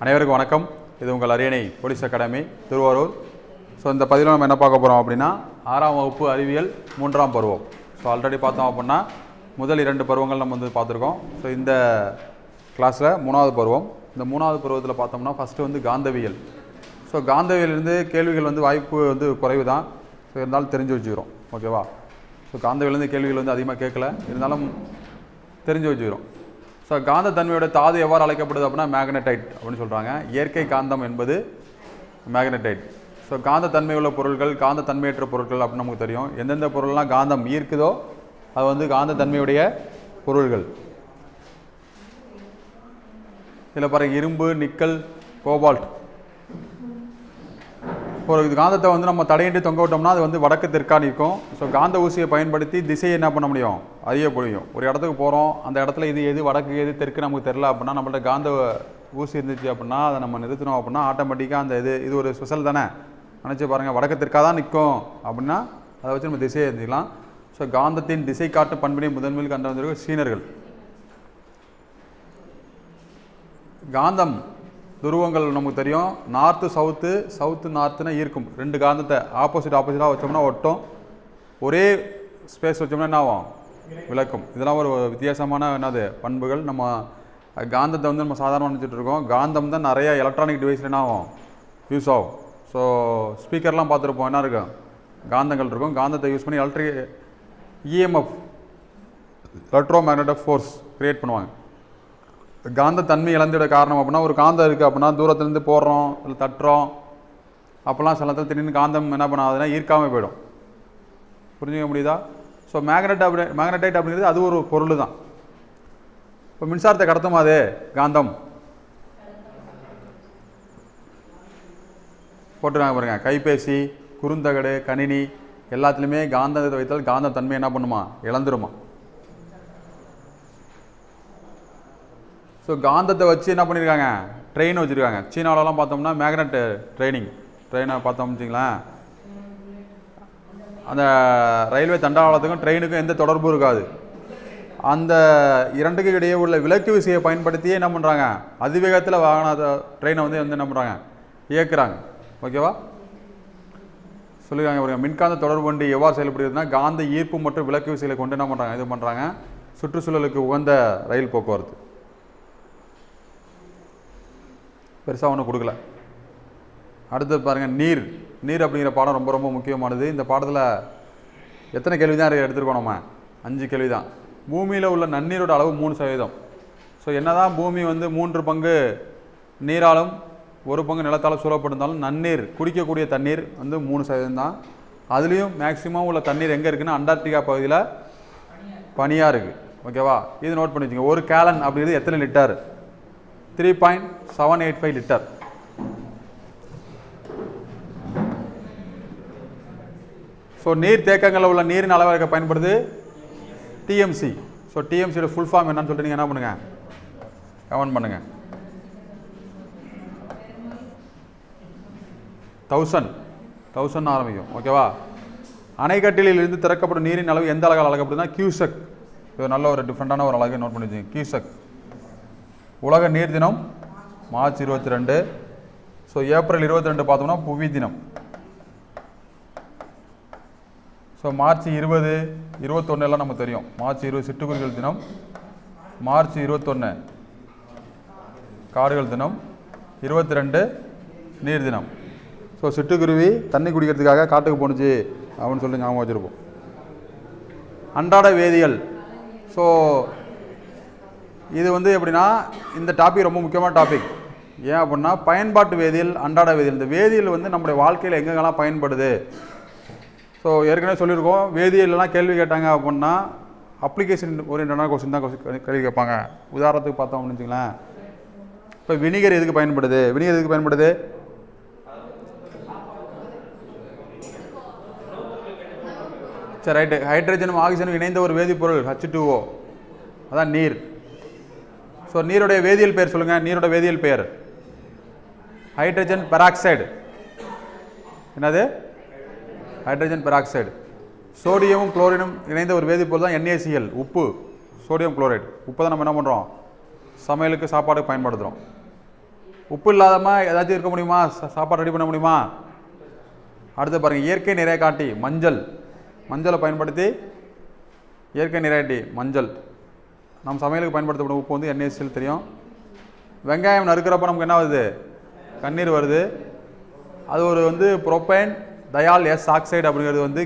அனைவருக்கும் வணக்கம். இது உங்கள் அரியணை போலீஸ் அகாடமி திருவாரூர். ஸோ இந்த பதிவில் நம்ம என்ன பார்க்க போகிறோம் அப்படின்னா ஆறாம் வகுப்பு அறிவியல் மூன்றாம் பருவம். ஸோ ஆல்ரெடி பார்த்தோம் அப்படின்னா முதல் இரண்டு பருவங்கள் நம்ம வந்து பார்த்துருக்கோம். ஸோ இந்த கிளாஸில் மூணாவது பருவம். இந்த மூணாவது பருவத்தில் பார்த்தோம்னா ஃபஸ்ட்டு வந்து காந்தவியல். ஸோ காந்தவியலிருந்து கேள்விகள் வந்து வாய்ப்பு வந்து குறைவு தான் ஸோ இருந்தாலும் தெரிஞ்சு வச்சுக்கிறோம். ஓகேவா ஸோ காந்தவியலேருந்து கேள்விகள் வந்து அதிகமாக கேட்கல. இருந்தாலும் தெரிஞ்சு வச்சுக்கிறோம். ஸோ காந்த தன்மையோட தாது எவ்வாறு அழைக்கப்படுது அப்படின்னா மேக்னடைட் அப்படின்னு சொல்கிறாங்க இயற்கை காந்தம் என்பது மேக்னடைட் ஸோ காந்த தன்மை உள்ள பொருட்கள் காந்த தன்மையற்ற பொருட்கள் அப்படின்னு நமக்கு தெரியும். எந்தெந்த பொருள்லாம் காந்தம் ஈர்க்குதோ அது வந்து காந்த தன்மையுடைய பொருள்கள். இதில் பாருங்கள் இரும்பு நிக்கல் கோபால்ட். ஒரு இது காந்தத்தை வந்து நம்ம தடையின்றி தொங்க விட்டோம்னா அது வந்து வடக்கு தெற்கா நிற்கும். ஸோ காந்த ஊசியை பயன்படுத்தி திசையை என்ன பண்ண முடியும்? அறிய முடியும். ஒரு இடத்துக்கு போகிறோம் அந்த இடத்துல இது எது வடக்கு எது தெற்கு நமக்கு தெரில அப்படின்னா நம்மள்ட்ட காந்த ஊசி இருந்துச்சு அப்படின்னா அதை நம்ம நிறுத்தினோம் அப்படின்னா ஆட்டோமேட்டிக்காக அந்த இது இது ஒரு ஸ்பெஷல் தானே? நினச்சி பாருங்கள் வடக்கு தெற்காக தான் நிற்கும் அப்படின்னா அதை வச்சு நம்ம திசையை எழுதிக்கலாம் ஸோ காந்தத்தின் திசை காட்டும் பண்பினை முதன்மையில் கண்டு வந்திருக்க சீனர்கள். காந்தம் துருவங்கள் நமக்கு தெரியும். நார்த்து சவுத்து சவுத்து நார்த்துனா ஈர்க்கும். ரெண்டு காந்தத்தை ஆப்போசிட் ஆப்போசிட்டாக வச்சோம்னா ஒட்டும். ஒரே ஸ்பேஸ் வச்சோம்னா என்ன ஆகும்? விளக்கும். இதெல்லாம் ஒரு வித்தியாசமான என்னது? பண்புகள். நம்ம காந்தத்தை வந்து நம்ம சாதாரணமாக நினச்சிட்டு இருக்கோம். காந்தம் தான் நிறைய எலக்ட்ரானிக் டிவைஸில் என்ன ஆகும்? யூஸ் ஆகும். ஸோ ஸ்பீக்கர்லாம் பார்த்துருப்போம் என்ன இருக்கும்? காந்தங்கள் இருக்கும். காந்தத்தை யூஸ் பண்ணி electric EMF electromagnetic force create பண்ணுவாங்க. காந்த தன்மை இழந்துட காரணம் அப்படின்னா ஒரு காந்தம் இருக்குது அப்படின்னா தூரத்துலேருந்து போடுறோம் இல்லை தட்டுறோம் அப்போல்லாம் சில நேரத்தில் திடீர்னு காந்தம் என்ன பண்ணாதுன்னா ஈர்க்காமல் போயிடும். புரிஞ்சுக்க முடியுதா? ஸோ மேக்னெட் அப்படி மேக்னடைட் அப்படிங்கிறது அது ஒரு பொருள் தான் இப்போ மின்சாரத்தை கடத்துமா அது? காந்தம். போட்டுருக்காங்க பாருங்க. கைபேசி குறுந்தகடு கணினி எல்லாத்துலேயுமே காந்தத்தை வைத்தால் காந்த தன்மை என்ன பண்ணுமா? இழந்துருமா? ஸோ காந்தத்தை வச்சு என்ன பண்ணியிருக்காங்க ட்ரெயின் வச்சுருக்காங்க. சீனாவிலலாம் பார்த்தோம்னா மேக்னெட் ட்ரெயினிங் ட்ரெயினை பார்த்தோம் வச்சிங்களேன். அந்த ரயில்வே தண்டவாளத்துக்கும் ட்ரெயினுக்கும் எந்த தொடர்பும் இருக்காது. அந்த இரண்டுக்கு இடையே உள்ள விலக்கு விசையை பயன்படுத்தியே என்ன பண்ணுறாங்க அதிவேகத்தில் வாகனத்தை ட்ரெயினை வந்து வந்து என்ன பண்ணுறாங்க இயக்குறாங்க. ஓகேவா சொல்லிருக்காங்க பாருங்க. மின்காந்த தொடர்பு வண்டி எவ்வாறு செயல்படுகிறதுனா காந்த ஈர்ப்பு மற்றும் விளக்கு விசைகளை கொண்டு என்ன பண்ணுறாங்க இது பண்ணுறாங்க சுற்றுச்சூழலுக்கு உகந்த ரயில் போக்குவரத்து. பெருசாக ஒன்றும் கொடுக்கல. அடுத்து பாருங்கள் நீர். நீர் அப்படிங்கிற பாடம் ரொம்ப ரொம்ப முக்கியமானது. இந்த பாடத்தில் எத்தனை கேள்வி தான் எடுத்துருக்கோம் நம்ம? அஞ்சு கேள்வி தான் பூமியில் உள்ள நன்னீரோட அளவு மூணு சதவீதம். ஸோ என்ன தான் பூமி வந்து மூன்று பங்கு நீராலும் ஒரு பங்கு நிலத்தாலும் சூழப்பட்டிருந்தாலும் நன்னீர் குடிக்கக்கூடிய தண்ணீர் வந்து மூணு சதவீதம் தான் அதுலேயும் மேக்சிமம் உள்ள தண்ணீர் எங்கே இருக்குன்னா அண்டார்டிகா பகுதியில் பனியாக இருக்குது ஓகேவா இது நோட் பண்ணி வச்சுங்க ஒரு கேலன் அப்படிங்கிறது எத்தனை litre? Three point seven eight five litre so நீர் தேக்கங்களில் உள்ள நீரின் அளவரைக்க பயன்படுது? டிஎம்சி ஸோ டிஎம்சியோட ஃபுல் ஃபார்ம் என்னன்னு சொல்லிட்டு நீங்கள் என்ன பண்ணுங்கள் கமெண்ட் பண்ணுங்கள் தௌசண்ட் தௌசண்ட் ஆரம்பிக்கும் ஓகேவா அணைக்கட்டிலில் இருந்து திறக்கப்படும் நீரின் அளவு எந்த அளவில் அளக்கப்படுதுன்னா? கியூசக் இது நல்ல ஒரு டிஃப்ரெண்ட்டான ஒரு அழகு நோட் பண்ணி வச்சுங்க கியூசக் உலக நீர் தினம் மார்ச் இருபத்தி ரெண்டு ஸோ ஏப்ரல் இருபத்தி ரெண்டு பார்த்தோம்னா புவி தினம். ஸோ மார்ச் இருபது இருபத்தொன்னு எல்லாம் நமக்கு தெரியும். மார்ச் இருபது சிட்டுக்குருவிகள் தினம். மார்ச் இருபத்தொன்று காடுகள் தினம். இருபத்தி ரெண்டு நீர் தினம். ஸோ சிட்டுக்குருவி தண்ணி குடிக்கிறதுக்காக காட்டுக்கு போணுச்சு அப்படின்னு சொல்லி ஞாபகம் வச்சுருப்போம். அன்றாட வேதியியல். ஸோ இது வந்து எப்படின்னா இந்த டாபிக் ரொம்ப முக்கியமான டாபிக் ஏன் அப்படின்னா பயன்பாட்டு வேதியியல் அன்றாட வேதியியல். இந்த வேதியியல் வந்து நம்முடைய வாழ்க்கையில் எங்கெங்கெல்லாம் பயன்படுது? ஸோ ஏற்கனவே சொல்லியிருக்கோம் வேதியியல்லாம் கேள்வி கேட்டாங்க அப்படின்னா அப்ளிகேஷன் ஓரியன்டான கொஸ்டின் தான் கொஸ்டின் கேள்வி கேட்பாங்க. உதாரணத்துக்கு பார்த்தோம் அப்படின்னு வச்சுங்களேன் இப்போ வினிகர் எதுக்கு பயன்படுது? வினிகர் எதுக்கு பயன்படுது? சரி ரைட்டு ஹைட்ரஜனும் ஆக்சிஜனும் இணைந்த ஒரு வேதிப்பொருள் ஹச் டூஓ அதான் நீர். ஸோ நீருடைய வேதியியல் பெயர் சொல்லுங்கள் நீரோட வேதியியல் பெயர். ஹைட்ரஜன் பெராக்சைடு என்னது? ஹைட்ரஜன் பெராக்சைடு சோடியமும் குளோரினும் இணைந்த ஒரு வேதிப்பொருள் தான் என்ஏசிஎல் உப்பு. சோடியம் குளோரைடு உப்பு தான் நம்ம என்ன பண்ணுறோம் சமையலுக்கு சாப்பாடுக்கு பயன்படுத்துகிறோம் உப்பு இல்லாதமா ஏதாச்சும் இருக்க முடியுமா? சாப்பாடு ரெடி பண்ண முடியுமா? அடுத்து பாருங்கள் இயற்கை நிறைய காட்டி மஞ்சள். மஞ்சளை பயன்படுத்தி இயற்கை நிறையாட்டி மஞ்சள். நம்ம சமையலுக்கு பயன்படுத்தப்படும் உப்பு வந்து NaCl தெரியும். வெங்காயம் நறுக்கிறப்ப நமக்கு என்ன வருது? கண்ணீர் வருது. அது ஒரு வந்து புரோப்பைன் தயால் எஸ் ஆக்சைடு அப்படிங்கிறது வந்து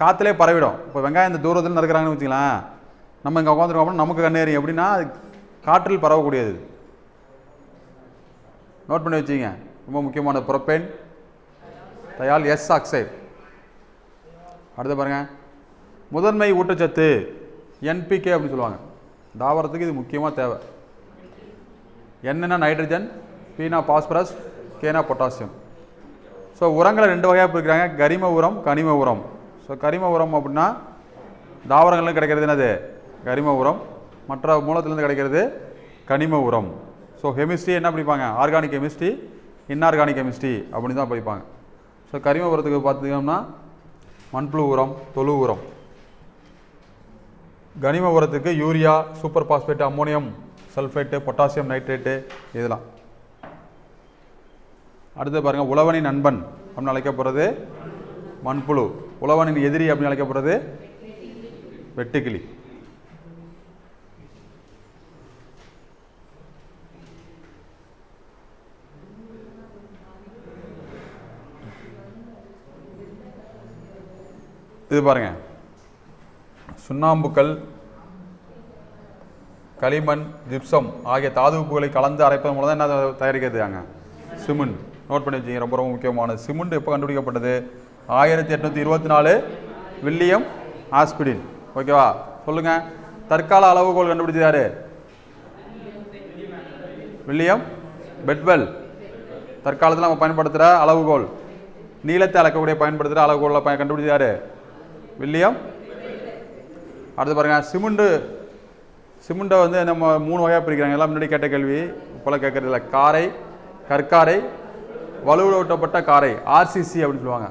காற்றுலே பரவிடும். இப்போ வெங்காயம் இந்த தூரத்தில் நறுக்கிறாங்கன்னு வச்சுக்கலாம் நம்ம இங்கே உட்காந்துருக்கோம் அப்படின்னா நமக்கு கண்ணேறி எப்படின்னா அது காற்றில் பரவக்கூடியது. நோட் பண்ணி வச்சுங்க ரொம்ப முக்கியமான புரோப்பேன் தயால் எஸ் ஆக்சைடு. அடுத்து பாருங்கள் முதன்மை ஊட்டச்சத்து. என்பிகே அப்படின்னு சொல்லுவாங்க. தாவரத்துக்கு இது முக்கியமாக தேவை. என்னென்ன நைட்ரஜன் பீனா பாஸ்பரஸ் கேனா பொட்டாசியம் ஸோ உரங்களை ரெண்டு வகையாக பிரிக்கிறாங்க. கரிம உரம் கனிம உரம். ஸோ கரிம உரம் அப்படின்னா தாவரங்கள்லாம் கிடைக்கிறது என்னது? கரிம உரம். மற்ற மூலத்துலேருந்து கிடைக்கிறது கனிம உரம். ஸோ கெமிஸ்ட்ரி என்ன படிப்பாங்க ஆர்கானிக் கெமிஸ்ட்ரி இன்ஆர்கானிக் கெமிஸ்ட்ரி அப்படின்னு தான் படிப்பாங்க ஸோ கரிம உரத்துக்கு பார்த்துக்கோம்னா மண்புழு உரம் தொழு உரம். கனிம உரத்துக்கு urea super phosphate ammonium sulphate potassium nitrate இதெல்லாம். அடுத்து பாருங்கள் உழவனின் நண்பன் அப்படின்னு அழைக்கப்படுறது மண்புழு. உழவனின் எதிரி அப்படின்னு அழைக்கப்படுறது வெட்டுக்கிளி. இது பாருங்கள் சுண்ணாம்புக்கல் களிமண் ஜிப்சம் ஆகிய தாது உப்புகளை கலந்து அரைப்பதன் மூலம் தான் என்ன தயாரிக்கிறது அங்கே? சிமெண்ட். நோட் பண்ணி வச்சுங்க ரொம்ப ரொம்ப முக்கியமானது. சிமெண்ட் எப்போ கண்டுபிடிக்கப்பட்டது? ஆயிரத்தி எட்நூற்றி இருபத்தி நாலு வில்லியம் ஆஸ்பிடின் ஓகேவா சொல்லுங்க. தற்கால அளவுகோல் கண்டுபிடிச்சது வில்லியம் பெட்வெல். தற்காலத்தில் நம்ம பயன்படுத்துகிற அளவுகோல். நீளத்தை அளக்கக்கூடிய பயன்படுத்துகிற அளவுகோலில் பய கண்டுபிடிச்சது வில்லியம் அடுத்து பாருங்கள் சிமெண்ட்டு சிமெண்ட்டை வந்து நம்ம மூணு வகையாக பிரிக்கிறாங்க. எல்லாம் முன்னாடி கேட்ட கேள்வி போல் கேட்கறது இல்லை. காரை கற்காரை வலுவூட்டப்பட்ட காரை ஆர்சிசி அப்படின்னு சொல்லுவாங்க.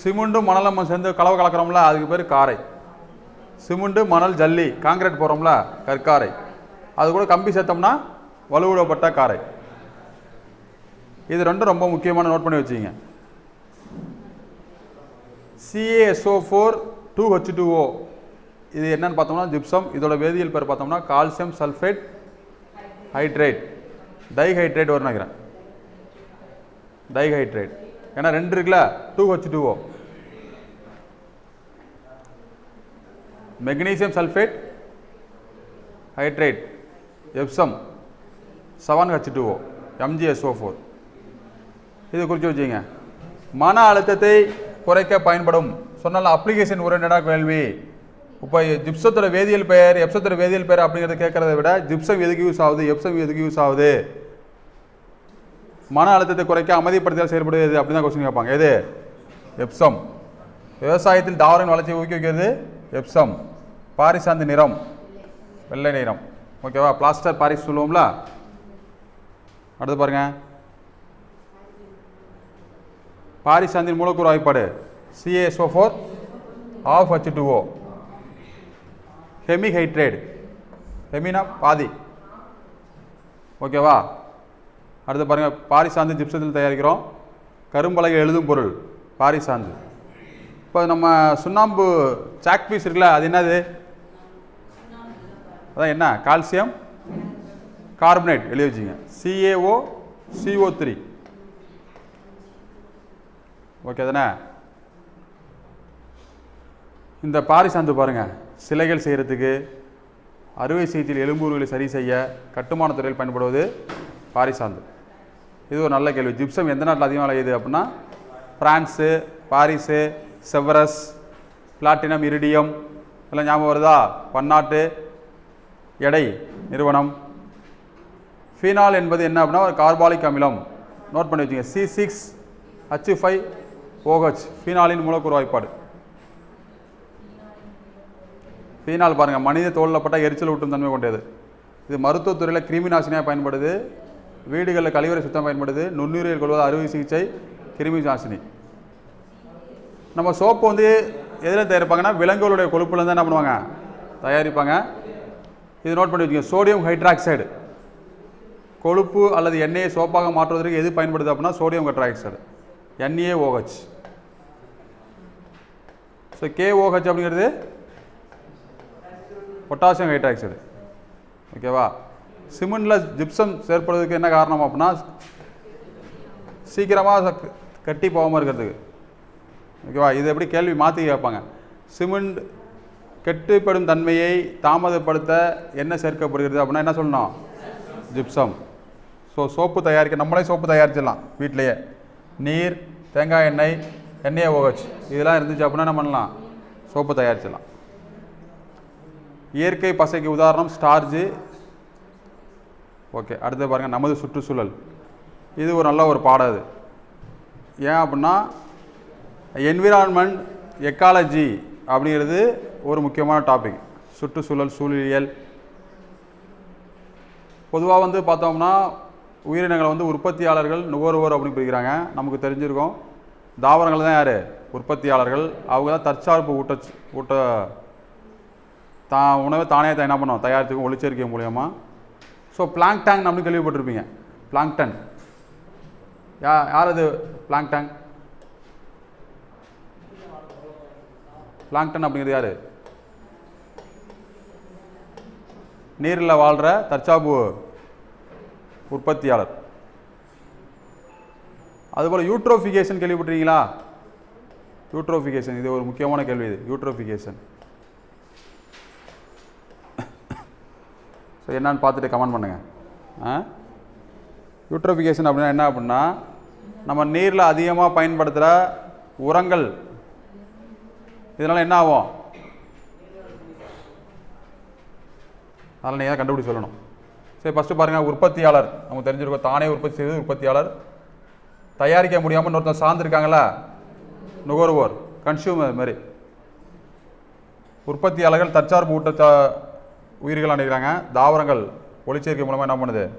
சிமெண்ட்டும் மணலும் நம்ம சேர்ந்து கலவை கலக்கிறோம்ல அதுக்கு பேர் காரை. சிமெண்ட்டு மணல் ஜல்லி காங்கிரீட் போகிறோம்ல கற்காரை. அது கூட கம்பி சேர்த்தோம்னா வலுவிடப்பட்ட காரை. இது ரெண்டும் ரொம்ப முக்கியமான நோட் பண்ணி வச்சுங்க CASO four two H two O இது என்னென்னு பார்த்தோம்னா ஜிப்சம் இதோட வேதியியல் பேர் பார்த்தோம்னா கால்சியம் சல்ஃபேட் ஹைட்ரேட் டைஹைட்ரேட் வரும் நினைக்கிறேன். டைஹைட்ரேட் ஏன்னா ரெண்டு இருக்குல்ல? Two H two O magnesium sulphate hydrate Epsom seven H two O MGSO four இது குறித்து வச்சுங்க மன அழுத்தத்தை குறைக்க பயன்படும். சொன்னால அப்ளிகேஷன் ஓரியன்டாக கேள்வி? இப்போ ஜிப்சத்தோட வேதியியல் பெயர் எப்சத்தோட வேதியியல் பெயர் அப்படிங்கிறத கேட்கறத விட ஜிப்சம் எதுக்கு யூஸ் ஆகுது எப்சம் எதுக்கு யூஸ் ஆகுது? மன அழுத்தத்தை குறைக்க அமைதிப்படுத்தல் செயல்படுகிறது அப்படின்னு தான் கொஸ்டின் கேட்பாங்க எது? எப்சம். விவசாயத்தில் தாவரின் வளர்ச்சியை ஊக்குவிக்கிறது எப்சம். பாரிசாந்து நிறம். வெள்ளை நிறம். ஓகேவா பிளாஸ்டர் பாரிஸ் சொல்லுவோம்ல? அடுத்து பாருங்க. பாரிசாந்தின் மூலக்கூறு வாய்ப்பாடு CASO four of H two O hemihydrate ஹெமினா பாதி ஓகேவா அடுத்து பாருங்கள் பாரிசாந்து ஜிப்சத்தில் தயாரிக்கிறோம். கரும்பலகை எழுதும் பொருள் பாரிசாந்து. இப்போ நம்ம சுண்ணாம்பு சாக் பீஸ் இருக்குல்ல அது என்னது? அதான் என்ன? கால்சியம்? கார்பனேட் எழுதி வச்சுங்க. சிஏஓ சிஓ த்ரீ ஓகே தானே இந்த பாரிசாந்து பாருங்கள் சிலைகள் செய்கிறதுக்கு அறுவை சிகிச்சையில் எலும்பூர்களை சரி செய்ய கட்டுமான துறையில் பயன்படுவது பாரிசாந்து. இது ஒரு நல்ல கேள்வி. ஜிப்சம் எந்த நாட்டில் அதிகமாக விளையுது அப்படின்னா France Paris Sevres platinum iridium எல்லாம் ஞாபகம் வருதா? பன்னாட்டு எடை நிறுவனம். ஃபீனால் என்பது என்ன அப்படின்னா ஒரு கார்பாலிக் அமிலம். நோட் பண்ணி வச்சுங்க C six H five OH ஃபீனாலின் மூலக்கூறு வாய்ப்பாடு. ஃபீனால் பாருங்கள் மனித தோலில் பட்டால் எரிச்சல் ஊட்டும் தன்மை கொண்டது. இது மருத்துவத்துறையில் கிருமி நாசினியாக பயன்படுது. வீடுகளில் கழிவறை சுத்தம் பயன்படுது. நுண்ணுயிரியல் கொள்வது அறுவை சிகிச்சை கிருமி நாசினி. நம்ம சோப்பு வந்து எதில் தயாரிப்பாங்கன்னா விலங்குகளுடைய கொழுப்புலேருந்து என்ன பண்ணுவாங்க? தயாரிப்பாங்க. இது நோட் பண்ணி வச்சுக்கோங்க. சோடியம் ஹைட்ராக்சைடு கொழுப்பு அல்லது எண்ணெயை சோப்பாக மாற்றுவதற்கு எது பயன்படுது அப்படின்னா sodium hydroxide NaOH so KOH அப்படிங்கிறது பொட்டாசியம் ஹைட்ராக்சைடு ஓகேவா? சிமெண்டில் ஜிப்சம் சேர்ப்படுறதுக்கு என்ன காரணம் அப்படின்னா சீக்கிரமாக கட்டி போகாமல் இருக்கிறதுக்கு. ஓகேவா? இது எப்படி கேள்வி மாற்றி கேட்பாங்க? சிமெண்ட் கெட்டுப்படும் தன்மையை தாமதப்படுத்த என்ன சேர்க்கப்படுகிறது அப்படின்னா என்ன சொல்லணும்? ஜிப்சம் ஸோ சோப்பு தயாரிக்க நம்மளே சோப்பு தயாரிச்சிடலாம் வீட்டிலையே நீர் தேங்காய் எண்ணெய் எண்ணெயை ஓகச்சு இதெல்லாம் இருந்துச்சு அப்படின்னா என்ன பண்ணலாம்? சோப்பு தயாரிச்சிடலாம். இயற்கை பசைக்கு உதாரணம் ஸ்டார்ஜு. ஓகே அடுத்து பாருங்கள் நமது சுற்றுச்சூழல். இது ஒரு நல்ல ஒரு பாடம் இது ஏன் அப்படின்னா என்விரான்மெண்ட் எக்காலஜி அப்படிங்கிறது ஒரு முக்கியமான டாபிக் சுற்றுச்சூழல் சூழலியல். பொதுவாக வந்து பார்த்தோம்னா உயிரினங்களை வந்து உற்பத்தியாளர்கள் நுகர்வோர் அப்படின்னு பிரிக்கிறாங்க. நமக்கு தெரிஞ்சிருக்கும். தாவரங்கள் தான் யார்? உற்பத்தியாளர்கள். அவங்க தான் தற்சார்பு ஊட்ட ஊட்ட தான் உணவை தானே என்ன பண்ணுவோம் தயாரித்துக்கும் ஒளிச்சேர்க்கை மூலயமா? ஸோ பிளாங்டாங் அப்படின்னு கேள்விப்பட்டிருப்பீங்க. பிளாங்டன் யா யார் அது? பிளாங்டாங் பிளாங்டன் அப்படிங்கிறது யார்? நீரில் வாழ்கிற தற்சாப்பு உற்பத்தியாளர். அதுபோல் யூட்ரோஃபிகேஷன் கேள்விப்பட்டிருக்கீங்களா? யூட்ரோஃபிகேஷன் இது ஒரு முக்கியமான கேள்வி இது. யூட்ரோஃபிகேஷன் ஸோ என்னன்னு பார்த்துட்டு கமெண்ட் பண்ணுங்கள் ஆ? யூட்ரோஃபிகேஷன் அப்படின்னா என்ன அப்படின்னா நம்ம நீரில் அதிகமாக பயன்படுத்துகிற உரங்கள். இதனால் என்ன ஆகும்? அதனால் நீங்கள் தான் கண்டுபிடிச்சி சொல்லணும். சரி ஃபஸ்ட்டு பாருங்கள் உற்பத்தியாளர். நமக்கு தெரிஞ்சிருக்கோம் தானே உற்பத்தி செய்வது உற்பத்தியாளர். தயாரிக்க முடியாமல் இன்னொருத்தர் சார்ந்திருக்காங்களா நுகர்வோர் கன்சியூமர் மாதிரி. உற்பத்தியாளர்கள் தற்சார்பு ஊட்ட உயிர்கள் அணிக்கிறாங்க தாவரங்கள் ஒளிச்சேர்க்கை மூலமாக என்ன பண்ணுது?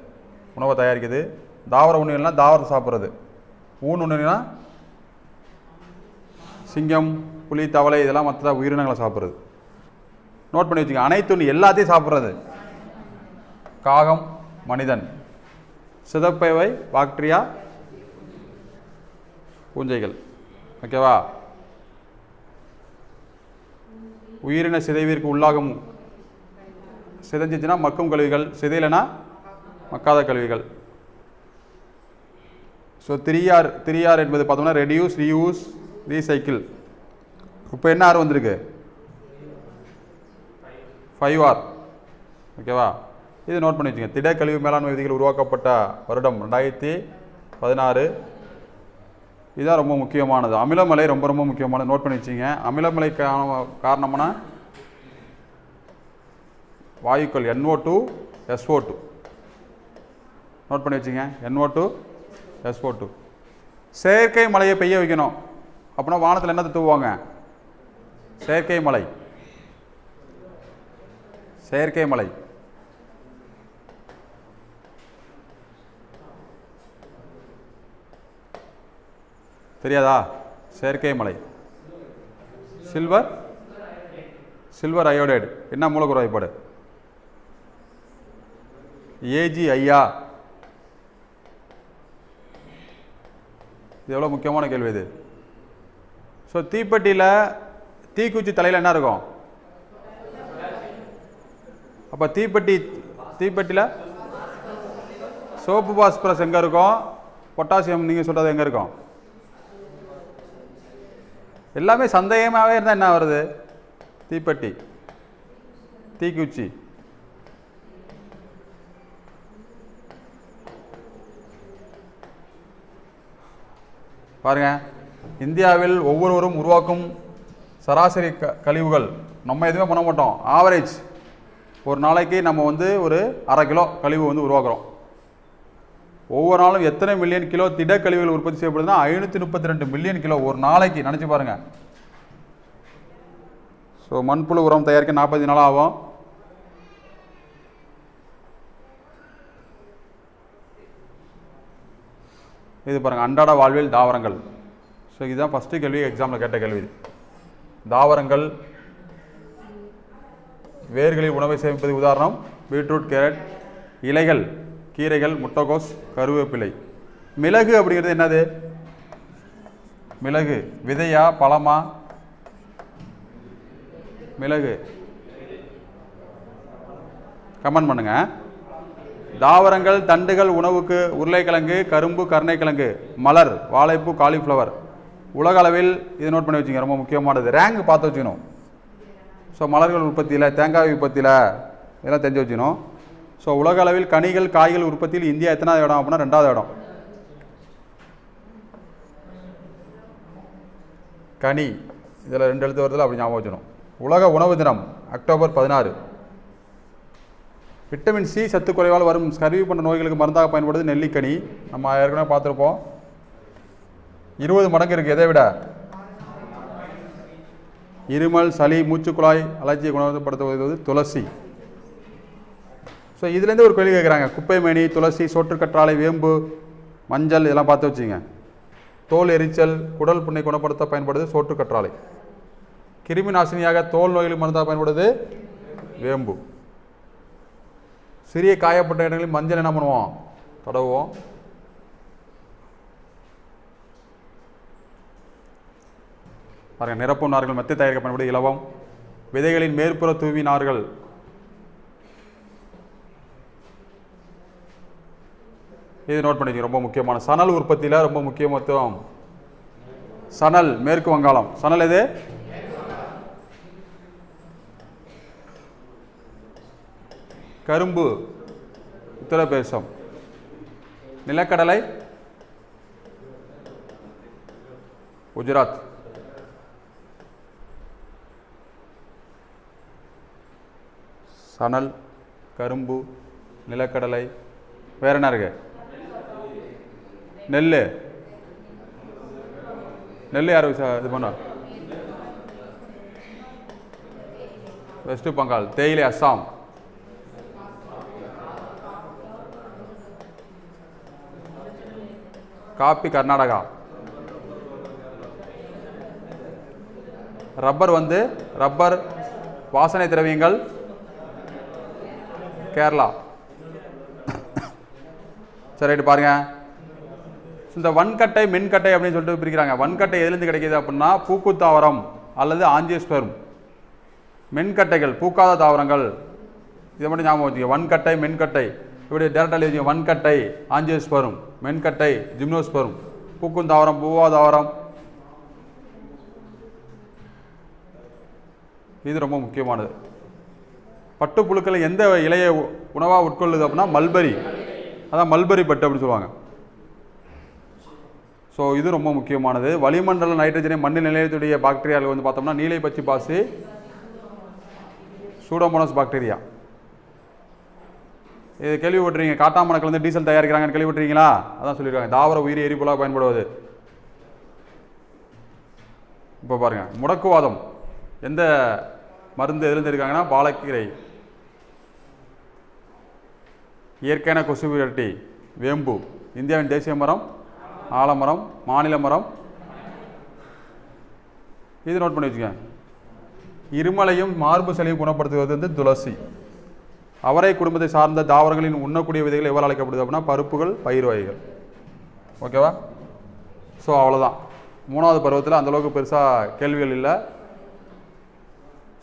உணவை தயாரிக்குது. தாவர உண்ணிகள்னால் தாவரத்தை சாப்பிட்றது. ஊன் உண்ணினா சிங்கம் புலி தவளை இதெல்லாம் மற்ற உயிரினங்களை சாப்பிட்றது. நோட் பண்ணி வச்சுக்கோங்க அனைத்து உண்ணி எல்லாத்தையும் சாப்பிட்றது. காகம் மனிதன். சிதப்பைவை பாக்டீரியா பூஞ்சைகள். ஓகேவா? உயிரின சிதைவிற்கு உள்ளாகும் சிதைஞ்சிச்சுன்னா மக்கும் கழிவுகள் சிதையிலனா மக்காத கழிவுகள் ஸோ திரியார் திரியார் என்பது பார்த்தோம்னா ரெடியூஸ் ரீயூஸ் ரீசைக்கிள் இப்போ என்ன ஆர் வந்திருக்கு? ஃபைவ் ஆர் ஓகேவா இது நோட் பண்ணி வச்சுங்க. திடக்கழிவு மேலாண்மை விதிகள் உருவாக்கப்பட்ட வருடம் ரெண்டாயிரத்தி பதினாறு. இதுதான் ரொம்ப முக்கியமானது. அமிலமலை ரொம்ப ரொம்ப முக்கியமானது நோட் பண்ணி வச்சுங்க. அமிலமலை காரணமான வாயுக்கள் NO two SO two note பண்ணி வச்சுங்க. என்ஓ டூ எஸ்ஓ டூ செயற்கை மழையை பெய்ய வைக்கணும். அப்படின்னா வானத்தில் என்ன தூவாங்க செயற்கை மலை. செயற்கை மலை. தெரியாதா? செயற்கை மலை. சில்வர் சில்வர் அயோடைடு என்ன மூலக்கூறு வாய்ப்பாடு ஏஜி ஐயா. இது எவ்வளோ முக்கியமான கேள்வி இது. ஸோ தீப்பெட்டியில் தீக்குச்சி தலையில் என்ன இருக்கும்? அப்போ தீப்பெட்டி தீப்பெட்டியில் சோப்பு பாஸ்பரஸ் எங்கே இருக்கும்? பொட்டாசியம் நீங்கள் சொல்கிறது எங்கே இருக்கும்? எல்லாமே சந்தேகமாகவே இருந்தால் என்ன வருது? தீப்பெட்டி தீக்குச்சி. பாருங்கள் இந்தியாவில் ஒவ்வொருவரும் உருவாக்கும் சராசரி க கழிவுகள் நம்ம எதுவுமே பண்ண மாட்டோம். ஆவரேஜ் ஒரு நாளைக்கு நம்ம வந்து ஒரு அரை கிலோ கழிவு வந்து உருவாக்குறோம். ஒவ்வொரு நாளும் எத்தனை மில்லியன் கிலோ திட கழிவுகள் உற்பத்தி செய்யப்படுதுன்னா ஐநூற்றி முப்பத்தி ரெண்டு மில்லியன் கிலோ ஒரு நாளைக்கு. நினச்சி பாருங்கள் ஸோ மண்புழு உரம் தயாரிக்க நாற்பது நாள் ஆகும். இது பாருங்கள் அன்றாட வாழ்வில் தாவரங்கள். ஸோ இதுதான் ஃபஸ்ட்டு கேள்வி எக்ஸாமில் கேட்ட கேள்வி. தாவரங்கள் வேர்களில் உணவை சேமிப்பது உதாரணம் பீட்ரூட் கேரட் இலைகள் கீரைகள் முட்டைகோஸ் கருவேப்பிலை. மிளகு அப்படிங்கிறது என்னது? மிளகு. விதையா பழமா? மிளகு. கமெண்ட் பண்ணுங்கள் தாவரங்கள் தண்டுகள் உணவுக்கு உருளைக்கிழங்கு கரும்பு கருணைக்கிழங்கு மலர் வாழைப்பூ காலிஃப்ளவர். உலக அளவில் இது நோட் பண்ணி வச்சுங்க ரொம்ப முக்கியமானது. ரேங்க் பார்த்து வச்சுக்கணும். ஸோ மலர்கள் உற்பத்தியில் தேங்காய் உற்பத்தியில் இதெல்லாம் தெரிஞ்சு வச்சுக்கணும். ஸோ உலக அளவில் கனிகள் காய்கள் உற்பத்தியில் இந்தியா எத்தனாவது இடம் அப்படின்னா ரெண்டாவது இடம். கனி. இதில் ரெண்டு எழுத்து வருதில் அப்படி ஞாபகம் வச்சுக்கணும். உலக உணவு தினம் அக்டோபர் பதினாறு. விட்டமின் சி சத்து குறைவால் வரும் ஸ்கர்வி போன்ற நோய்களுக்கு மருந்தாக பயன்படுது நெல்லிக்கனி. நம்ம ஏற்கனவே பார்த்துருப்போம். இருபது மடங்கு இருக்குது எதை விட? இருமல் சளி மூச்சுக்குழாய் அலர்ஜியை குணப்படுத்துவது துளசி. ஸோ இதுலேருந்து ஒரு கேள்வி கேட்குறாங்க குப்பைமேனி துளசி சோற்றுக்கற்றாழை வேம்பு மஞ்சள் இதெல்லாம் பார்த்து வச்சுங்க. தோல் எரிச்சல் குடல் புண்ணை குணப்படுத்த பயன்படுது சோற்றுக்கற்றாழை கிருமி நாசினியாக தோல் நோய்களுக்கு மருந்தாக பயன்படுது வேம்பு. சிறிய காயப்பட்ட இடங்களில் மஞ்சள் என்ன பண்ணுவோம்? தடவுவோம். பாருங்கள் நிரப்பும் நார்கள் மெத்தை தயாரிக்க இலவம். விதைகளின் மேற்புற தூவி நார்கள். இது நோட் பண்ணிக்க ரொம்ப முக்கியமான. சணல் உற்பத்தியில் ரொம்ப முக்கியமத்துவம் சணல் மேற்கு வங்காளம். சணல் எது? கரும்பு. உத்தரப்பிரதேசம் நிலக்கடலை. குஜராத். சணல் கரும்பு நிலக்கடலை. வேற என்ன இருக்கு? நெல் நெல் யார் இது பண்ணா? வெஸ்ட் பெங்கால் தேயிலை அஸ்ஸாம். காப்பி கர்நாடகா. ரப்பர் வந்து ரப்பர் வாசனை திரவியங்கள் கேரளா. சரி ரைட்டு பாருங்க. இந்த வன்கட்டை மென்கட்டை அப்படின்னு சொல்லிட்டு பிரிக்கிறாங்க. வன்கட்டை எதுலேருந்து கிடைக்கிது அப்படின்னா பூக்கு தாவரம் அல்லது ஆஞ்சியோஸ்பெர்ம் மென்கட்டைகள் பூக்காத தாவரங்கள். இதை மட்டும் ஞாபகம் வச்சுக்கோங்க. வன்கட்டை மென்கட்டை. இப்படி டேரக்டாக வச்சுக்கோங்க. வன்கட்டை ஆஞ்சியோஸ்பெர்ம் மென்கட்டை ஜிம்னோஸ்பெர்ம் பூக்கும் தாவரம் பூவா தாவரம். இது ரொம்ப முக்கியமானது. பட்டுப்புழுக்கள் எந்த இலையை உணவாக உட்கொள்ளுது அப்படின்னா மல்பரி. அதான் மல்பரி பட்டு அப்படின்னு சொல்லுவாங்க. ஸோ இது ரொம்ப முக்கியமானது. வளிமண்டல நைட்ரஜனை மண்ணில் நிலையத்துடைய பாக்டீரியாவில் வந்து பார்த்தோம்னா நீலை பச்சி பாசி சூடோமோனஸ் பாக்டீரியா இது கேள்விப்பட்டிருக்கீங்க காட்டாமணக்கிலேருந்து டீசல் தயாரிக்கிறாங்கன்னு கேள்விப்பட்டிருக்கீங்களா? அதான் சொல்லியிருக்காங்க தாவர உயிரி எரிபொருளாக பயன்படுவது. இப்போ பாருங்கள் முடக்குவாதம். எந்த மருந்து எதுலேருந்து இருக்காங்கன்னா பாலக்கீரை. இயற்கையான கொசு விரட்டி வேம்பு. இந்தியாவின் தேசிய மரம் ஆலமரம் மாநில மரம். இது நோட் பண்ணி வச்சுக்கோங்க. இருமலையும் மார்பு சளியும் குணப்படுத்துவது வந்து துளசி. அவரை குடும்பத்தை சார்ந்த தாவரங்களின் உண்ணக்கூடிய விதைகள் எவ்வாறு அழைக்கப்படுது அப்படின்னா பருப்புகள் பயிர் வகைகள். ஓகேவா? ஸோ அவ்வளோதான் மூணாவது பருவத்தில் அந்தளவுக்கு பெருசாக கேள்விகள் இல்லை.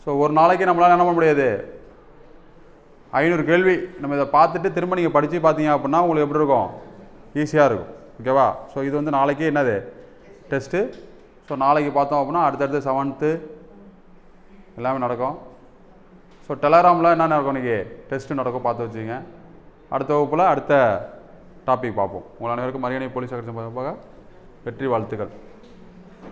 ஸோ ஒரு நாளைக்கு நம்மளால் என்ன பண்ண முடியாது? ஐநூறு கேள்வி. நம்ம இதை பார்த்துட்டு திரும்ப நீங்கள் படித்து பார்த்தீங்க அப்படின்னா உங்களுக்கு எப்படி இருக்கும்? ஈஸியாக இருக்கும். ஓகேவா? ஸோ இது வந்து நாளைக்கு என்னது? டெஸ்ட்டு ஸோ நாளைக்கு பார்த்தோம் அப்படின்னா அடுத்தடுத்து செவன்த்து எல்லாமே நடக்கும். ஸோ டெலகிராமில் என்ன நடக்கும் இன்றைக்கி டெஸ்ட்டு நடக்கும் பார்த்து வச்சுங்க அடுத்த வகுப்பில் அடுத்த டாபிக் பார்ப்போம். உங்கள் அனைவருக்கும் மரியாதை போலீஸ் அகற்றம் வெற்றி வாழ்த்துக்கள்.